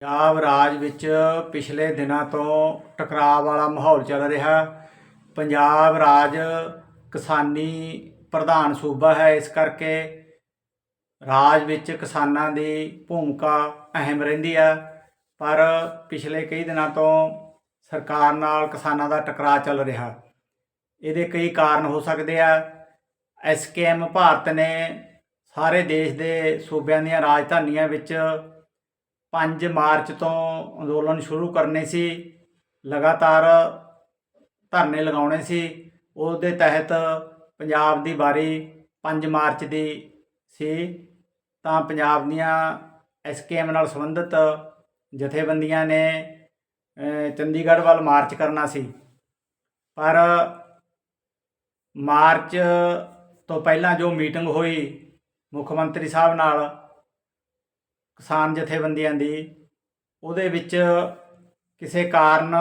ਪੰਜਾਬ ਰਾਜ ਵਿੱਚ ਪਿਛਲੇ ਦਿਨਾਂ ਤੋਂ ਟਕਰਾਅ ਵਾਲਾ ਮਾਹੌਲ ਚੱਲ ਰਿਹਾ। ਪੰਜਾਬ ਰਾਜ ਕਿਸਾਨੀ ਪ੍ਰਧਾਨ ਸੂਬਾ ਹੈ। ਇਸ ਕਰਕੇ ਰਾਜ ਵਿੱਚ ਕਿਸਾਨਾਂ ਦੀ ਭੂਮਿਕਾ ਅਹਿਮ ਰਹਿੰਦੀ ਹੈ। ਪਰ ਪਿਛਲੇ ਕਈ ਦਿਨਾਂ ਤੋਂ ਸਰਕਾਰ ਨਾਲ ਕਿਸਾਨਾਂ ਦਾ ਟਕਰਾਅ ਚੱਲ ਰਿਹਾ। ਇਹਦੇ ਕਈ ਕਾਰਨ ਹੋ ਸਕਦੇ ਆ। ਐਸਕੇਐਮ ਭਾਰਤ ਨੇ ਸਾਰੇ ਦੇਸ਼ ਦੇ ਸੂਬਿਆਂ ਦੀਆਂ ਰਾਜਧਾਨੀਆਂ ਵਿੱਚ 5 ਮਾਰਚ ਤੋਂ ਅੰਦੋਲਨ ਸ਼ੁਰੂ ਕਰਨੇ ਸੀ। ਲਗਾਤਾਰ ਧਰਨੇ ਲਗਾਉਣੇ ਸੀ। ਉਹਦੇ ਤਹਿਤ ਪੰਜਾਬ ਦੀ ਵਾਰੀ 5 ਮਾਰਚ ਦੀ ਸੀ। ਤਾਂ ਪੰਜਾਬ ਦੀਆਂ ਐਸਕੇਐਮ ਨਾਲ ਸੰਬੰਧਿਤ ਜਥੇਬੰਦੀਆਂ ਨੇ ਚੰਡੀਗੜ੍ਹ ਵੱਲ ਮਾਰਚ ਕਰਨਾ ਸੀ। ਪਰ ਮਾਰਚ ਤੋਂ ਪਹਿਲਾਂ ਜੋ ਮੀਟਿੰਗ ਹੋਈ ਮੁੱਖ ਮੰਤਰੀ ਸਾਹਿਬ ਨਾਲ ਕਿਸਾਨ ਜਥੇਬੰਦੀਆਂ ਦੀ, ਉਹਦੇ ਵਿੱਚ ਕਿਸੇ ਕਾਰਨ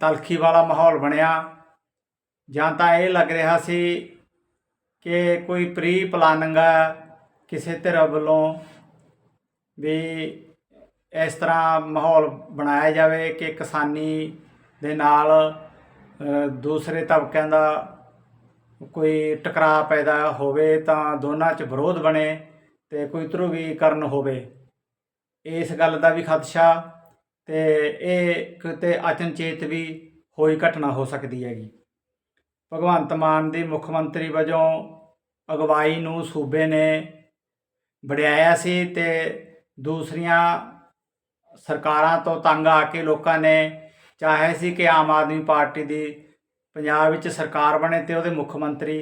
ਤਲਖੀ ਵਾਲਾ ਮਾਹੌਲ ਬਣਿਆ। ਜਾਂ ਤਾਂ ਇਹ ਲੱਗ ਰਿਹਾ ਸੀ ਕਿ ਕੋਈ ਪ੍ਰੀ ਪਲਾਨਿੰਗ ਹੈ ਕਿਸੇ ਧਿਰ ਵੱਲੋਂ ਵੀ ਇਸ ਤਰ੍ਹਾਂ ਮਾਹੌਲ ਬਣਾਇਆ ਜਾਵੇ ਕਿ ਕਿਸਾਨੀ ਦੇ ਨਾਲ ਦੂਸਰੇ ਤਬਕਿਆਂ ਦਾ ਕੋਈ ਟਕਰਾਅ ਪੈਦਾ ਹੋਵੇ ਤਾਂ ਦੋਨਾਂ 'ਚ ਵਿਰੋਧ ਬਣੇ ਤੇ ਕੋਈ ਧਰੁਵੀਕਰਨ ਹੋਵੇ। ਇਸ ਗੱਲ ਦਾ ਵੀ ਖਦਸ਼ਾ ਤੇ ਇਹ ਕਿਤੇ ਅਚਨਚੇਤ ਵੀ ਹੋਈ ਘਟਨਾ ਹੋ ਸਕਦੀ ਹੈਗੀ। ਭਗਵੰਤ ਮਾਨ ਦੀ ਮੁੱਖ ਮੰਤਰੀ ਵਜੋਂ ਅਗਵਾਈ ਨੂੰ ਸੂਬੇ ਨੇ ਵਡਿਆਇਆ ਸੀ ਤੇ ਦੂਸਰੀਆਂ ਸਰਕਾਰਾਂ ਤੋਂ ਤੰਗ ਆ ਕੇ ਲੋਕਾਂ ਨੇ ਚਾਹਿਆ ਸੀ ਕਿ ਆਮ ਆਦਮੀ ਪਾਰਟੀ ਦੀ ਪੰਜਾਬ ਵਿੱਚ ਸਰਕਾਰ ਬਣੇ ਤੇ ਉਹਦੇ ਮੁੱਖ ਮੰਤਰੀ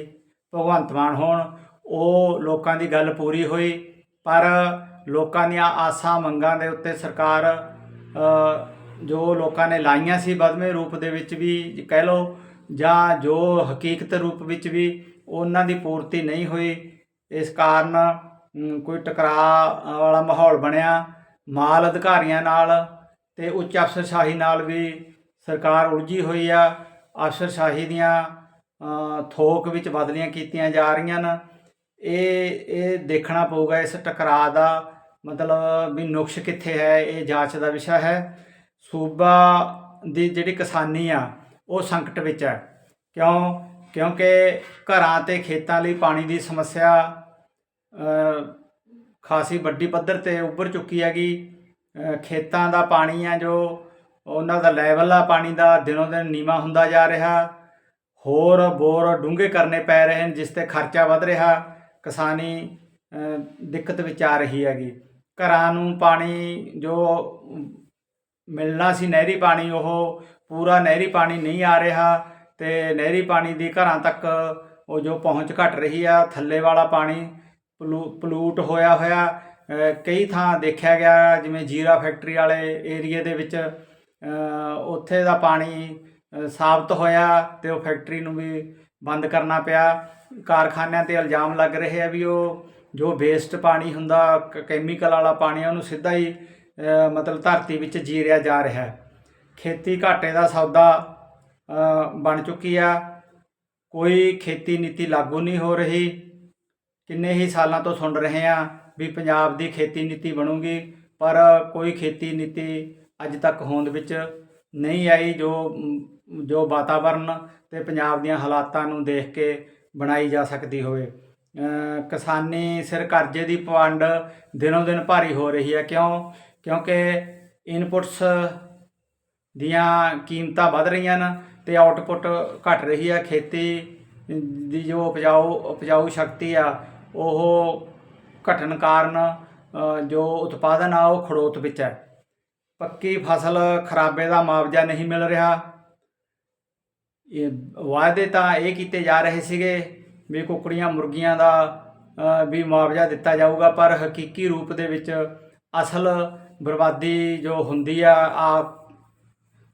ਭਗਵੰਤ ਮਾਨ ਹੋਣ, ਉਹ ਲੋਕਾਂ ਦੀ ਗੱਲ ਪੂਰੀ ਹੋਈ, ਪਰ ਲੋਕਾਂ ਦੀਆਂ ਆਸਾਂ ਮੰਗਾਂ ਦੇ ਉੱਤੇ ਸਰਕਾਰ ਜੋ ਲੋਕਾਂ ਨੇ ਲਾਈਆਂ ਸੀ ਬਦਮੇ ਰੂਪ ਦੇ ਵਿੱਚ ਵੀ ਕਹਿ ਲਓ, ਜਾਂ ਜੋ ਹਕੀਕਤ ਰੂਪ ਵਿੱਚ ਵੀ ਉਹਨਾਂ ਦੀ ਪੂਰਤੀ ਨਹੀਂ ਹੋਈ, ਇਸ ਕਾਰਨ ਕੋਈ ਟਕਰਾਅ ਵਾਲਾ ਮਾਹੌਲ ਬਣਿਆ। ਮਾਲ ਅਧਿਕਾਰੀਆਂ ਨਾਲ ਤੇ ਉੱਚ ਅਫਸਰਸ਼ਾਹੀ ਨਾਲ ਵੀ ਸਰਕਾਰ ਉਲਝੀ ਹੋਈ ਆ। ਅਫਸਰਸ਼ਾਹੀ ਦੀਆਂ ਥੋਕ ਵਿੱਚ ਬਦਲੀਆਂ ਕੀਤੀਆਂ ਜਾ ਰਹੀਆਂ ਨੇ ਇਹ ਇਹ ਦੇਖਣਾ ਪਊਗਾ, ਇਸ ਟਕਰਾਅ ਦਾ ਮਤਲਬ ਵੀ ਨੁਕਸ ਕਿੱਥੇ ਹੈ, ਇਹ ਜਾਂਚ ਦਾ ਵਿਸ਼ਾ ਹੈ। ਸੂਬਾ ਦੀ ਜਿਹੜੀ ਕਿਸਾਨੀ ਆ, ਉਹ ਸੰਕਟ ਵਿੱਚ ਹੈ। ਕਿਉਂ? ਕਿਉਂਕਿ ਘਰਾਂ ਤੇ ਖੇਤਾਂ ਲਈ ਪਾਣੀ ਦੀ ਸਮੱਸਿਆ ਖਾਸੀ ਵੱਡੀ ਪੱਧਰ ਤੇ ਉੱਭਰ ਚੁੱਕੀ ਹੈਗੀ। ਖੇਤਾਂ ਦਾ ਪਾਣੀ ਆ ਜੋ, ਉਹਨਾਂ ਦਾ ਲੈਵਲ ਆ ਪਾਣੀ ਦਾ, ਦਿਨੋਂ ਦਿਨ ਨੀਵਾਂ ਹੁੰਦਾ ਜਾ ਰਿਹਾ। ਹੋਰ ਬੋਰ ਡੂੰਘੇ ਕਰਨੇ ਪੈ ਰਹੇ ਹਨ, ਜਿਸ ਤੇ ਖਰਚਾ ਵੱਧ ਰਿਹਾ। ਕਿਸਾਨੀ ਦਿੱਕਤ ਵਿੱਚ ਆ ਰਹੀ ਹੈਗੀ। ਘਰਾਂ ਨੂੰ ਪਾਣੀ, ਜੋ ਮਿਲਣਾ ਸੀ ਨਹਿਰੀ ਪਾਣੀ, ਉਹ ਪੂਰਾ ਨਹਿਰੀ ਪਾਣੀ ਨਹੀਂ ਆ ਰਿਹਾ ਤੇ ਨਹਿਰੀ ਪਾਣੀ ਦੀ ਘਰਾਂ ਤੱਕ ਉਹ ਜੋ ਪਹੁੰਚ ਘਟ ਰਹੀ ਆ, ਥੱਲੇ ਵਾਲਾ ਪਾਣੀ ਪਲੂ- ਪਲੂਟ ਹੋਇਆ ਹੋਇਆ ਕਈ ਥਾਂ ਦੇਖਿਆ ਗਿਆ, ਜਿਵੇਂ ਜੀਰਾ ਫੈਕਟਰੀ ਵਾਲੇ ਏਰੀਏ ਦੇ ਵਿੱਚ ਉੱਥੇ ਦਾ ਪਾਣੀ ਸਾਬਤ ਹੋਇਆ ਤੇ ਉਹ ਫੈਕਟਰੀ ਨੂੰ ਵੀ ਬੰਦ ਕਰਨਾ ਪਿਆ। ਕਾਰਖਾਨਿਆਂ ਤੇ ਇਲਜ਼ਾਮ ਲੱਗ ਰਹੇ ਆ ਵੀ ਉਹ ਜੋ ਵੇਸਟ ਪਾਣੀ ਹੁੰਦਾ ਕੈਮੀਕਲ ਵਾਲਾ ਪਾਣੀ ਉਹਨੂੰ ਸਿੱਧਾ ਹੀ ਮਤਲਬ ਧਰਤੀ ਵਿੱਚ ਜੀਰਿਆ ਜਾ ਰਿਹਾ ਹੈ। ਖੇਤੀ ਘਾਟੇ ਦਾ ਸੌਦਾ ਬਣ ਚੁੱਕੀ ਆ। ਕੋਈ ਖੇਤੀ ਨੀਤੀ ਲਾਗੂ ਨਹੀਂ ਹੋ ਰਹੀ। ਕਿੰਨੇ ਹੀ ਸਾਲਾਂ ਤੋਂ ਸੁਣ ਰਹੇ ਆ ਵੀ ਪੰਜਾਬ ਦੀ ਖੇਤੀ ਨੀਤੀ ਬਣੂਗੀ, ਪਰ ਕੋਈ ਖੇਤੀ ਨੀਤੀ ਅੱਜ ਤੱਕ ਹੋਂਦ ਵਿੱਚ ਨਹੀਂ ਆਈ, ਜੋ ਜੋ ਵਾਤਾਵਰਨ ਤੇ ਪੰਜਾਬ ਦੀਆਂ ਹਾਲਾਤਾਂ ਨੂੰ ਦੇਖ ਕੇ ਬਣਾਈ ਜਾ ਸਕਦੀ ਹੋਵੇ। ਕਿਸਾਨੀ ਸਿਰ ਕਰਜ਼ੇ ਦੀ ਪਵੰਡ ਦਿਨੋਂ ਦਿਨ ਭਾਰੀ ਹੋ ਰਹੀ ਹੈ। ਕਿਉਂ? ਕਿਉਂਕਿ ਇਨਪੁਟਸ ਦੀਆਂ ਕੀਮਤਾਂ ਵੱਧ ਰਹੀਆਂ ਹਨ ਤੇ ਆਊਟਪੁੱਟ ਘਟ ਰਹੀ ਹੈ। ਖੇਤੀ ਦੀ ਜੋ ਉਪਜਾਊ ਉਪਜਾਊ ਸ਼ਕਤੀ ਆ, ਉਹ ਘਟਣ ਕਾਰਨ ਜੋ ਉਤਪਾਦਨ ਆ, ਉਹ ਖੜੋਤ ਵਿੱਚ ਹੈ। ਪੱਕੀ ਫਸਲ ਖਰਾਬੇ ਦਾ ਮੁਆਵਜ਼ਾ ਨਹੀਂ ਮਿਲ ਰਿਹਾ। ਇਹ ਵਾਅਦੇ ਤਾਂ ਇਹ ਕੀਤੇ ਜਾ ਰਹੇ ਸੀਗੇ ਵੀ ਕੁੱਕੜੀਆਂ ਮੁਰਗੀਆਂ ਦਾ ਵੀ ਮੁਆਵਜ਼ਾ ਦਿੱਤਾ ਜਾਊਗਾ, ਪਰ ਹਕੀਕੀ ਰੂਪ ਦੇ ਵਿੱਚ ਅਸਲ ਬਰਬਾਦੀ ਜੋ ਹੁੰਦੀ ਆ ਆ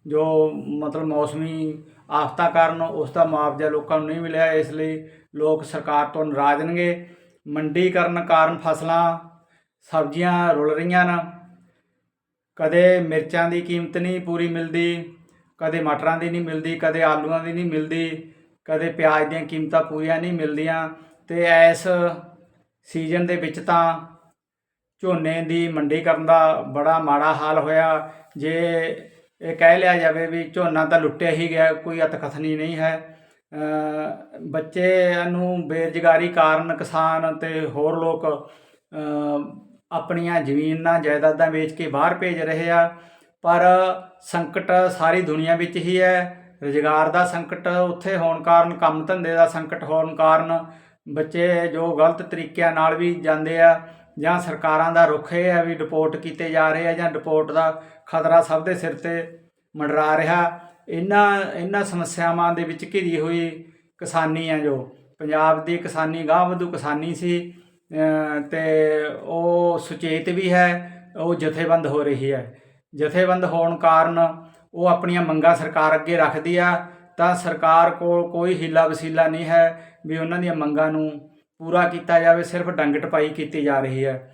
ਜੋ ਮਤਲਬ ਮੌਸਮੀ ਆਫਤਾਂ ਕਾਰਨ ਉਸ ਦਾ ਮੁਆਵਜ਼ਾ ਲੋਕਾਂ ਨੂੰ ਨਹੀਂ ਮਿਲਿਆ, ਇਸ ਲਈ ਲੋਕ ਸਰਕਾਰ ਤੋਂ ਨਾਰਾਜ਼ ਨੇਗੇ। ਮੰਡੀਕਰਨ ਕਾਰਨ ਫਸਲਾਂ, ਸਬਜ਼ੀਆਂ ਰੁਲ ਰਹੀਆਂ ਨੇ ਕਦੇ ਮਿਰਚਾਂ ਦੀ ਕੀਮਤ ਨਹੀਂ ਪੂਰੀ ਮਿਲਦੀ, ਕਦੇ ਮਟਰਾਂ ਦੀ ਨਹੀਂ ਮਿਲਦੀ, ਕਦੇ ਆਲੂਆਂ ਦੀ ਨਹੀਂ ਮਿਲਦੀ। ਕਦੇ ਪਿਆਜ਼ ਦੀਆਂ ਕੀਮਤਾਂ ਪੂਰੀਆਂ ਨਹੀਂ ਮਿਲਦੀਆਂ ਤੇ ਇਸ ਸੀਜ਼ਨ ਦੇ ਵਿੱਚ ਤਾਂ ਝੋਨੇ ਦੀ ਮੰਡੀਕਰਨ ਦਾ ਬੜਾ ਮਾੜਾ ਹਾਲ ਹੋਇਆ। ਜੇ ਇਹ ਕਹਿ ਲਿਆ ਜਾਵੇ ਵੀ ਝੋਨਾ ਤਾਂ ਲੁੱਟਿਆ ਹੀ ਗਿਆ, ਕੋਈ ਅਤਕਥਨੀ ਨਹੀਂ ਹੈ। ਬੱਚੇ ਨੂੰ ਬੇਰੁਜ਼ਗਾਰੀ ਕਾਰਨ ਕਿਸਾਨ ਤੇ ਹੋਰ ਲੋਕ ਆਪਣੀਆਂ ਜ਼ਮੀਨਾਂ, ਜਾਇਦਾਦਾਂ ਵੇਚ ਕੇ ਬਾਹਰ ਭੇਜ ਰਹੇ ਆ। ਪਰ ਸੰਕਟ ਸਾਰੀ ਦੁਨੀਆ ਵਿੱਚ ਹੀ ਹੈ। ਰੁਜ਼ਗਾਰ ਦਾ ਸੰਕਟ ਉੱਥੇ ਹੋਣ ਕਾਰਨ ਕੰਮ ਧੰਦੇ ਦਾ ਸੰਕਟ ਹੋਣ ਕਾਰਨ ਬੱਚੇ ਜੋ ਗਲਤ ਤਰੀਕਿਆਂ ਨਾਲ ਵੀ ਜਾਂਦੇ ਆ ਜਾਂ ਸਰਕਾਰਾਂ ਦਾ ਰੁਖ ਇਹ ਹੈ ਵੀ ਡਿਪੋਰਟ ਕੀਤੇ ਜਾ ਰਹੇ ਆ ਜਾਂ ਡਿਪੋਰਟ ਦਾ ਖਤਰਾ ਸਭ ਦੇ ਸਿਰ ਤੇ ਮੰਡਰਾ ਰਿਹਾ। ਇਹਨਾਂ ਇਹਨਾਂ ਸਮੱਸਿਆਵਾਂ ਦੇ ਵਿੱਚ ਘਿਰੀ ਹੋਈ ਕਿਸਾਨੀ ਆ ਜੋ। ਪੰਜਾਬ ਦੀ ਕਿਸਾਨੀ ਗਾਂਹ ਵਧੂ ਕਿਸਾਨੀ ਸੀ ਅ, ਤੇ ਉਹ ਸੁਚੇਤ ਵੀ ਹੈ ਉਹ ਜਥੇਬੰਦ ਹੋ ਰਹੀ ਹੈ। ਜਥੇਬੰਦ ਹੋਣ ਕਾਰਨ ਉਹ ਆਪਣੀਆਂ ਮੰਗਾਂ ਸਰਕਾਰ ਅੱਗੇ ਰੱਖਦੀ ਆ, ਤਾਂ ਸਰਕਾਰ ਕੋਲ ਕੋਈ ਹੀਲਾ ਵਸੀਲਾ ਨਹੀਂ ਹੈ ਵੀ ਉਹਨਾਂ ਦੀਆਂ ਮੰਗਾਂ ਨੂੰ ਪੂਰਾ ਕੀਤਾ ਜਾਵੇ, ਸਿਰਫ ਡੰਗ ਟਪਾਈ ਕੀਤੀ ਜਾ ਰਹੀ ਹੈ।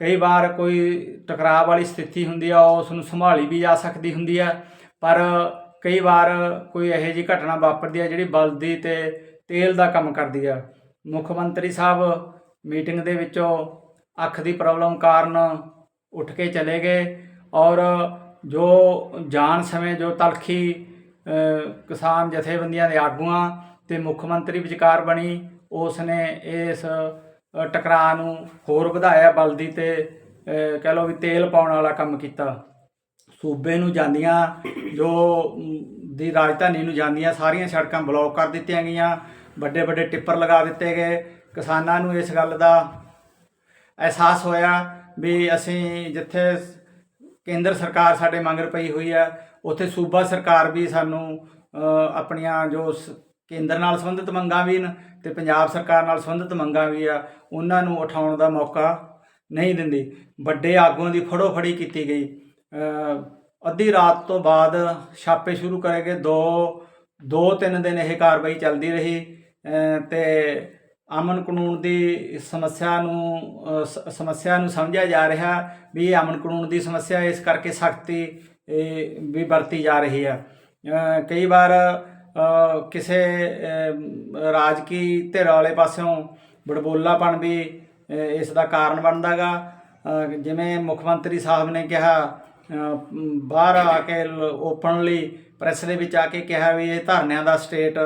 ਕਈ ਵਾਰ ਕੋਈ ਟਕਰਾਅ ਵਾਲੀ ਸਥਿਤੀ ਹੁੰਦੀ ਆ ਉਸ ਨੂੰ ਸੰਭਾਲੀ ਵੀ ਜਾ ਸਕਦੀ ਹੁੰਦੀ ਆ, ਪਰ ਕਈ ਵਾਰ ਕੋਈ ਇਹੋ ਜਿਹੀ ਘਟਨਾ ਵਾਪਰਦੀ ਆ ਜਿਹੜੀ ਬਲਦੀ ਤੇ ਤੇਲ ਦਾ ਕੰਮ ਕਰਦੀ ਆ। ਮੁੱਖ ਮੰਤਰੀ ਸਾਹਿਬ ਮੀਟਿੰਗ ਦੇ ਵਿੱਚੋਂ ਅੱਖ ਦੀ ਪ੍ਰੋਬਲਮ ਕਾਰਨ ਉੱਠ ਕੇ ਚਲੇ ਗਏ ਔਰ ਜੋ ਜਾਣ ਸਮੇਂ ਜੋ ਤਲਖੀ ਕਿਸਾਨ ਜਥੇਬੰਦੀਆਂ ਦੇ ਆਗੂਆਂ ਤੇ ਮੁੱਖ ਮੰਤਰੀ ਵਿਚਕਾਰ ਬਣੀ ਉਸ ਨੇ ਇਸ ਟਕਰਾਅ ਨੂੰ ਹੋਰ ਵਧਾਇਆ, ਬਲਦੀ ਤੇ ਕਹਿ ਲਓ ਵੀ ਤੇਲ ਪਾਉਣ ਵਾਲਾ ਕੰਮ ਕੀਤਾ। ਸੂਬੇ ਨੂੰ ਜਾਂਦੀਆਂ, ਜੋ ਦੀ ਰਾਜਧਾਨੀ ਨੂੰ ਜਾਂਦੀਆਂ, ਸਾਰੀਆਂ ਸੜਕਾਂ ਬਲੌਕ ਕਰ ਦਿੱਤੀਆਂ ਗਈਆਂ ਵੱਡੇ ਵੱਡੇ ਟਿੱਪਰ ਲਗਾ ਦਿੱਤੇ ਗਏ। ਕਿਸਾਨਾਂ ਨੂੰ ਇਸ ਗੱਲ ਦਾ ਅਹਿਸਾਸ ਹੋਇਆ ਵੀ ਅਸੀਂ ਜਿੱਥੇ ਕੇਂਦਰ ਸਰਕਾਰ ਸਾਡੇ ਮੰਗਰ ਪਈ ਹੋਈ ਆ। ਉੱਥੇ ਸੂਬਾ ਸਰਕਾਰ ਵੀ ਸਾਨੂੰ ਆਪਣੀਆਂ ਜੋ ਸ- ਕੇਂਦਰ ਨਾਲ ਸੰਬੰਧਿਤ ਮੰਗਾਂ ਵੀ ਨੇ ਤੇ ਪੰਜਾਬ ਸਰਕਾਰ ਨਾਲ ਸੰਬੰਧਿਤ ਮੰਗਾਂ ਵੀ ਆ ਉਹਨਾਂ ਨੂੰ ਉਠਾਉਣ ਦਾ ਮੌਕਾ ਨਹੀਂ ਦਿੰਦੀ। ਵੱਡੇ ਆਗੂਆਂ ਦੀ ਫੜੋ ਫੜੀ ਕੀਤੀ ਗਈ। ਅੱਧੀ ਰਾਤ ਤੋਂ ਬਾਅਦ ਛਾਪੇ ਸ਼ੁਰੂ ਕਰੇ ਗਏ। ਦੋ ਦੋ ਤਿੰਨ ਦਿਨ ਇਹ ਕਾਰਵਾਈ ਚੱਲਦੀ ਰਹੀ। ਅ, ਤੇ ਅਮਨ ਕਾਨੂੰਨ ਦੀ ਸਮੱਸਿਆ ਨੂੰ ਸਮੱਸਿਆ ਨੂੰ ਸਮਝਿਆ ਜਾ ਰਿਹਾ ਵੀ ਇਹ ਅਮਨ ਕਾਨੂੰਨ ਦੀ ਸਮੱਸਿਆ ਇਸ ਕਰਕੇ ਸਖਤੀ ਵੀ ਵਰਤੀ ਜਾ ਰਹੀ ਹੈ। ਕਈ ਵਾਰ ਕਿਸੇ ਰਾਜਕੀ ਧਿਰ ਵਾਲੇ ਪਾਸਿਓਂ ਬੜਬੋਲਾਪਣ ਵੀ ਇਸ ਦਾ ਕਾਰਨ ਬਣਦਾਗਾ। ਜਿਵੇਂ ਮੁੱਖ ਮੰਤਰੀ ਸਾਹਿਬ ਨੇ ਕਿਹਾ ਬਾਹਰ ਆ ਕੇ ਓਪਨਲੀ ਪ੍ਰੈਸ ਦੇ ਵਿੱਚ ਆ ਕੇ ਕਿਹਾ ਵੀ ਇਹ ਧਰਨਿਆਂ ਦਾ ਸਟੇਟ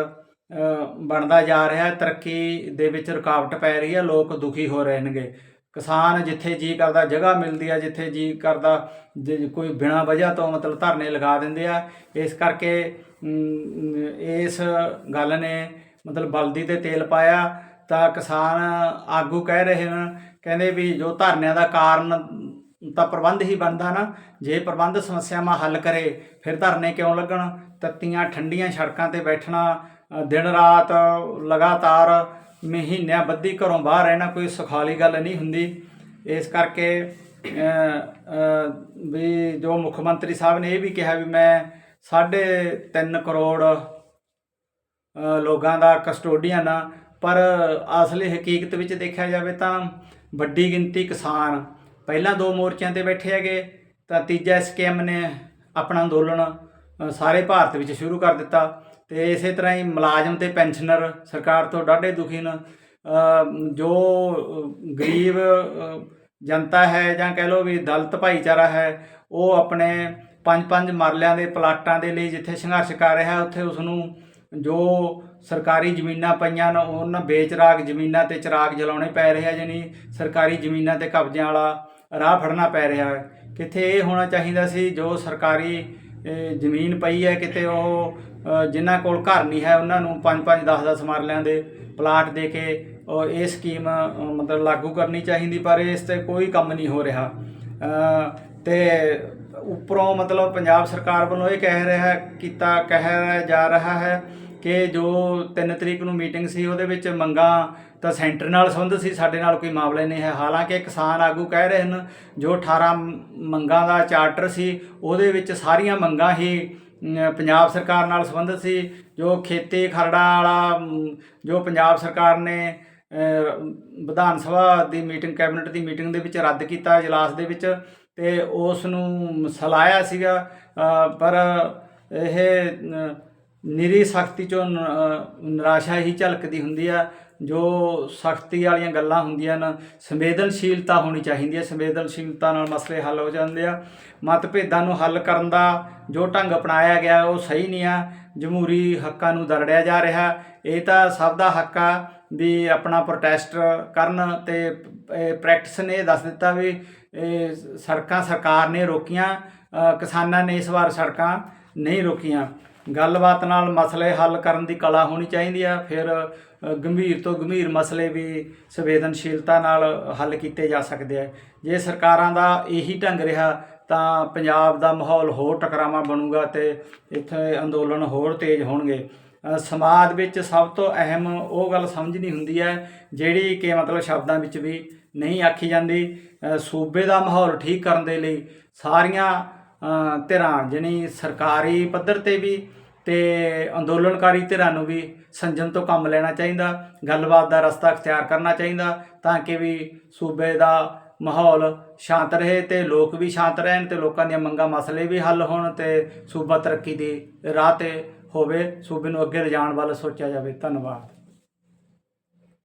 ਬਣਦਾ ਜਾ ਰਿਹਾ ਹੈ ਤਰੱਕੀ ਦੇ ਵਿੱਚ ਰੁਕਾਵਟ ਪੈ ਰਹੀ ਹੈ, ਲੋਕ ਦੁਖੀ ਹੋ ਰਹੇ ਨੇਗੇ ਕਿਸਾਨ ਜਿੱਥੇ ਜੀ ਕਰਦਾ, ਜਗ੍ਹਾ ਮਿਲਦੀ ਆ, ਜਿੱਥੇ ਜੀ ਕਰਦਾ, ਜੇ ਕੋਈ ਬਿਨਾਂ ਵਜ੍ਹਾ ਤੋਂ ਮਤਲਬ ਧਰਨੇ ਲਗਾ ਦਿੰਦੇ ਆ, ਇਸ ਕਰਕੇ ਇਸ ਗੱਲ ਨੇ ਮਤਲਬ ਬਲਦੀ ਤੇ ਤੇਲ ਪਾਇਆ, ਤਾਂ ਕਿਸਾਨ ਆਗੂ ਕਹਿ ਰਹੇ ਹਨ, ਕਹਿੰਦੇ ਵੀ ਜੋ ਧਰਨਿਆਂ ਦਾ ਕਾਰਨ ਤਾਂ ਪ੍ਰਬੰਧ ਹੀ ਬਣਦਾ ਨਾ, ਜੇ ਪ੍ਰਬੰਧ ਸਮੱਸਿਆਵਾਂ ਹੱਲ ਕਰੇ, ਫਿਰ ਧਰਨੇ ਕਿਉਂ ਲੱਗਣ? ਤੱਤੀਆਂ, ਠੰਡੀਆਂ ਸੜਕਾਂ ਤੇ ਬੈਠਣਾ ਦਿਨ ਰਾਤ ਲਗਾਤਾਰ ਮਹੀਨਿਆਂ ਬੱਧੀ ਘਰੋਂ ਬਾਹਰ ਰਹਿਣਾ ਕੋਈ ਸੁਖਾਲੀ ਗੱਲ ਨਹੀਂ ਹੁੰਦੀ। ਇਸ ਕਰਕੇ ਵੀ ਜੋ ਮੁੱਖ ਮੰਤਰੀ ਸਾਹਿਬ ਨੇ ਇਹ ਵੀ ਕਿਹਾ ਵੀ ਮੈਂ ਸਾਢੇ ਤਿੰਨ ਕਰੋੜ ਲੋਕਾਂ ਦਾ ਕਸਟੋਡੀਅਨ ਆ। ਪਰ ਅਸਲੀ ਹਕੀਕਤ ਵਿੱਚ ਦੇਖਿਆ ਜਾਵੇ ਤਾਂ ਵੱਡੀ ਗਿਣਤੀ ਕਿਸਾਨ ਪਹਿਲਾਂ ਦੋ ਮੋਰਚਿਆਂ ਤੇ ਬੈਠੇ ਹੈਗੇ, ਤਾਂ ਤੀਜਾ ਸਕੀਮ ਨੇ ਆਪਣਾ ਅੰਦੋਲਨ ਸਾਰੇ ਭਾਰਤ ਵਿੱਚ ਸ਼ੁਰੂ ਕਰ ਦਿੱਤਾ। ਤੇ ਇਸੇ ਤਰ੍ਹਾਂ ਹੀ ਮੁਲਾਜ਼ਮ ਤੇ ਪੈਨਸ਼ਨਰ ਸਰਕਾਰ ਤੋਂ ਡਾਢੇ ਦੁਖੀ ਨੇ। ਜੋ ਗਰੀਬ ਜਨਤਾ ਹੈ ਜਾਂ ਕਹਿ ਲਓ ਵੀ ਦਲਿਤ ਭਾਈਚਾਰਾ ਹੈ, ਉਹ ਆਪਣੇ ਪੰਜ ਪੰਜ ਮਰਲਿਆਂ ਦੇ ਪਲਾਟਾਂ ਦੇ ਲਈ ਜਿੱਥੇ ਸੰਘਰਸ਼ ਕਰ ਰਿਹਾ, ਉੱਥੇ ਉਸ ਨੂੰ ਜੋ ਸਰਕਾਰੀ ਜ਼ਮੀਨਾਂ ਪਈਆਂ ਨੇ ਉਹਨਾਂ ਵੇਚ-ਰਾਗ ਜ਼ਮੀਨਾਂ ਤੇ ਚਿਰਾਗ ਜਲਾਉਣੇ ਪੈ ਰਹੇ ਆ, ਜਾਣੀ ਸਰਕਾਰੀ ਜ਼ਮੀਨਾਂ ਤੇ ਕਬਜ਼ਿਆਂ ਵਾਲਾ ਰਾਹ ਫੜਨਾ ਪੈ ਰਿਹਾ ਹੈ। ਕਿਤੇ ਇਹ ਹੋਣਾ ਚਾਹੀਦਾ ਸੀ, ਜੋ ਸਰਕਾਰੀ ਜ਼ਮੀਨ ਪਈ ਹੈ ਕਿਤੇ ਉਹ ਜਿਨ੍ਹਾਂ ਕੋਲ ਘਰ ਨਹੀਂ ਹੈ ਉਹਨਾਂ ਨੂੰ 5-5 10-10 ਮਰਲਿਆਂ ਦੇ ਪਲਾਟ ਦੇ ਕੇ ਉਹ ਇਹ ਸਕੀਮ ਮਤਲਬ ਲਾਗੂ ਕਰਨੀ ਚਾਹੀਦੀ ਪਰ ਇਸ ਤੇ ਕੋਈ ਕੰਮ ਨਹੀਂ ਹੋ ਰਿਹਾ। ਅਹ, ਤੇ ਉੱਪਰੋਂ ਮਤਲਬ ਪੰਜਾਬ ਸਰਕਾਰ ਵੱਲੋਂ ਇਹ ਕਹਿ ਰਿਹਾ ਕੀਤਾ ਕਹਿ ਜਾ ਰਿਹਾ ਹੈ ਕਿ ਜੋ 3 ਤਰੀਕ ਨੂੰ ਮੀਟਿੰਗ ਸੀ ਉਹਦੇ ਵਿੱਚ ਮੰਗਾਂ ਤਾਂ ਸੈਂਟਰ ਨਾਲ ਸੰਬੰਧ ਸੀ, ਸਾਡੇ ਨਾਲ ਕੋਈ ਮਾਮਲਾ ਨਹੀਂ ਹੈ। ਹਾਲਾਂਕਿ ਕਿਸਾਨ ਆਗੂ ਕਹਿ ਰਹੇ ਹਨ, ਜੋ 18 ਮੰਗਾਂ ਦਾ ਚਾਰਟਰ ਸੀ, ਉਹਦੇ ਵਿੱਚ ਸਾਰੀਆਂ ਮੰਗਾਂ ਹੀ ਪੰਜਾਬ ਸਰਕਾਰ ਨਾਲ ਸੰਬੰਧਿਤ ਸੀ। ਜੋ ਖੇਤੀ ਖਰੜਾ ਵਾਲਾ ਜੋ ਪੰਜਾਬ ਸਰਕਾਰ ਨੇ ਵਿਧਾਨ ਸਭਾ ਦੀ ਮੀਟਿੰਗ, ਕੈਬਨਿਟ ਦੀ ਮੀਟਿੰਗ ਦੇ ਵਿੱਚ ਰੱਦ ਕੀਤਾ, ਇਜਲਾਸ ਦੇ ਵਿੱਚ, ਤੇ ਉਸ ਨੂੰ ਸਲਾਇਆ ਸੀਗਾ। ਪਰ ਇਹ ਨਿਰੀ ਸਖਤੀ ਚੋਂ ਨਿਰਾਸ਼ਾ ਹੀ ਝਲਕਦੀ ਹੁੰਦੀ ਆ। ਜੋ ਸਖਤੀ ਵਾਲੀਆਂ ਗੱਲਾਂ ਹੁੰਦੀਆਂ ਨੇ ਸੰਵੇਦਨਸ਼ੀਲਤਾ ਹੋਣੀ ਚਾਹੀਦੀ ਹੈ। ਸੰਵੇਦਨਸ਼ੀਲਤਾ ਨਾਲ ਮਸਲੇ ਹੱਲ ਹੋ ਜਾਂਦੇ ਆ। ਮਤਭੇਦਾਂ ਨੂੰ ਹੱਲ ਕਰਨ ਦਾ ਜੋ ਢੰਗ ਅਪਣਾਇਆ ਗਿਆ, ਉਹ ਸਹੀ ਨਹੀਂ ਆ। ਜਮਹੂਰੀ ਹੱਕਾਂ ਨੂੰ ਦਰੜਿਆ ਜਾ ਰਿਹਾ। ਇਹ ਤਾਂ ਸਭ ਦਾ ਹੱਕ ਆ ਵੀ ਆਪਣਾ ਪ੍ਰੋਟੈਸਟ ਕਰਨ ਤੇ ਪ੍ਰੈਕਟਿਸ ਨੇ ਇਹ ਦੱਸ ਦਿੱਤਾ ਵੀ ਇਹ ਸੜਕਾਂ ਸਰਕਾਰ ਨੇ ਰੋਕੀਆਂ ਕਿਸਾਨਾਂ ਨੇ ਇਸ ਵਾਰ ਸੜਕਾਂ ਨਹੀਂ ਰੋਕੀਆਂ। ਗੱਲਬਾਤ ਨਾਲ ਮਸਲੇ ਹੱਲ ਕਰਨ ਦੀ ਕਲਾ ਹੋਣੀ ਚਾਹੀਦੀ ਆ, ਫਿਰ ਗੰਭੀਰ ਤੋਂ ਗੰਭੀਰ ਮਸਲੇ ਵੀ ਸੰਵੇਦਨਸ਼ੀਲਤਾ ਨਾਲ ਹੱਲ ਕੀਤੇ ਜਾ ਸਕਦੇ ਆ। ਜੇ ਸਰਕਾਰਾਂ ਦਾ ਇਹੀ ਢੰਗ ਰਿਹਾ, ਤਾਂ ਪੰਜਾਬ ਦਾ ਮਾਹੌਲ ਹੋਰ ਟਕਰਾਵਾਂ ਬਣੂਗਾ ਤੇ ਇੱਥੇ ਅੰਦੋਲਨ ਹੋਰ ਤੇਜ਼ ਹੋਣਗੇ। ਸਮਾਜ ਵਿੱਚ ਸਭ ਤੋਂ ਅਹਿਮ ਉਹ ਗੱਲ ਸਮਝਣੀ ਹੁੰਦੀ ਹੈ, ਜਿਹੜੀ ਕਿ ਮਤਲਬ ਸ਼ਬਦਾਂ ਵਿੱਚ ਵੀ ਨਹੀਂ ਆਖੀ ਜਾਂਦੀ। ਸੂਬੇ ਦਾ ਮਾਹੌਲ ਠੀਕ ਕਰਨ ਦੇ ਲਈ ਸਾਰੀਆਂ ਧਿਰਾਂ ਜਿਹਨੀ ਸਰਕਾਰੀ ਪੱਧਰ ਤੇ ਵੀ ਤੇ ਅੰਦੋਲਨਕਾਰੀ ਧਿਰਾਂ ਨੂੰ ਵੀ ਸੰਜਮ ਤੋਂ ਕੰਮ ਲੈਣਾ ਚਾਹੀਦਾ, ਗੱਲਬਾਤ ਦਾ ਰਸਤਾ ਅਖਤਿਆਰ ਕਰਨਾ ਚਾਹੀਦਾ ਤਾਂ ਕਿ ਵੀ ਸੂਬੇ ਦਾ ਮਾਹੌਲ ਸ਼ਾਂਤ ਰਹੇ ਤੇ ਲੋਕ ਵੀ ਸ਼ਾਂਤ ਰਹਿਣ ਤੇ ਲੋਕਾਂ ਦੀਆਂ ਮੰਗਾਂ ਮਸਲੇ ਵੀ ਹੱਲ ਹੋਣ ਤੇ ਸੂਬਾ ਤਰੱਕੀ ਦੀ ਰਾਹ ਤੇ ਹੋਵੇ, ਸੂਬੇ ਨੂੰ ਅੱਗੇ ਲਿਜਾਣ ਵੱਲ ਸੋਚਿਆ ਜਾਵੇ। ਧੰਨਵਾਦ।